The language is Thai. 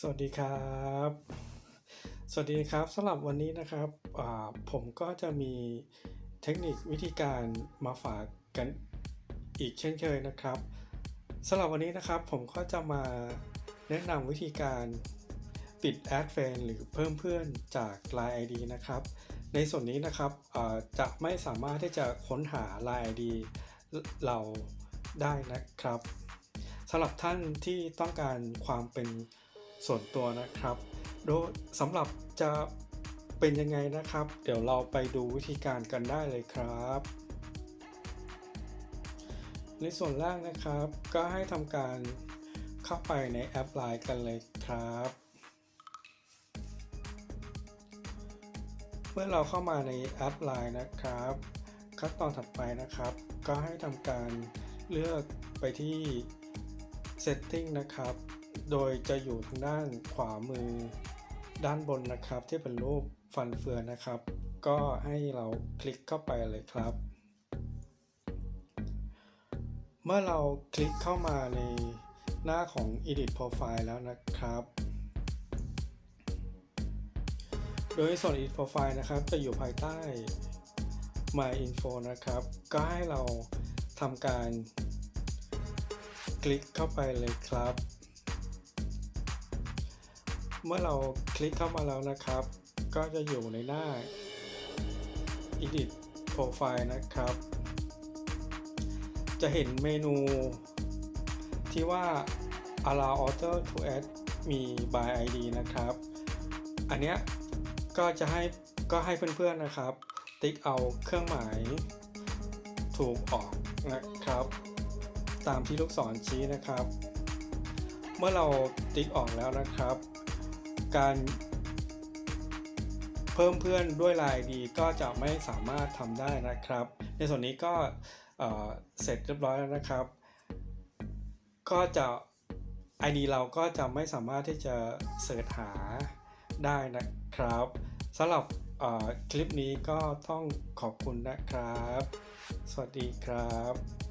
สวัสดีครับ สวัสดีครับสำหรับวันนี้นะครับผมก็จะมีเทคนิควิธีการมาฝากกันอีกเช่นเคยนะครับสำหรับวันนี้นะครับผมก็จะมาแนะนำวิธีการปิดแอดเฟนหรือเพิ่มเพื่อนจาก Line ID นะครับ ในส่วนนี้นะครับจะไม่สามารถที่จะค้นหา Line ID เราได้นะครับสำหรับท่านที่ต้องการความเป็น ส่วนตัวนะครับ โดยสำหรับจะเป็นยังไงนะครับ เดี๋ยวเราไปดูวิธีการกันได้เลยครับ ในส่วนแรกนะครับ ก็ให้ทำการเข้าไปในแอป Line กันเลยครับ เมื่อเราเข้ามาในแอป Line นะครับขั้นตอนถัดไปนะครับ ก็ให้ทำการเลือกไปที่ Setting นะครับ โดยจะอยู่ทางด้านขวามือด้านบนนะครับ ที่เป็นรูปฟันเฟืองนะครับ ก็ให้เราคลิกเข้าไปเลยครับ เมื่อเราคลิกเข้ามาในหน้าของ Edit Profile แล้วนะครับ โดยส่วน Edit Profile นะครับ จะอยู่ภายใต้ My Info นะครับ ก็ให้เราทำการ คลิกเข้าไปเลยครับ เมื่อเราคลิกเข้ามาแล้วนะครับ ก็จะอยู่ในหน้า Edit Profile นะครับ จะเห็นเมนูที่ว่า allow author to add มี by ID นะครับ อันเนี้ยก็จะให้ก็ให้เพื่อนๆนะครับ ติ๊กเอาเครื่องหมายถูกออกนะครับ ตามที่ลูกศรชี้นะครับ เมื่อเราติ๊กออกแล้วนะครับ การเพิ่มเพื่อนด้วยลายดีก็จะไม่สามารถทำได้นะครับ ในส่วนนี้ก็เเสร็จเรียบร้อยแล้วนะครับ ก็จะ ID เราก็จะไม่สามารถที่จะเสิร์ชหาได้นะครับสำหรับคลิปนี้ก็ต้องขอบคุณนะครับ สวัสดีครับ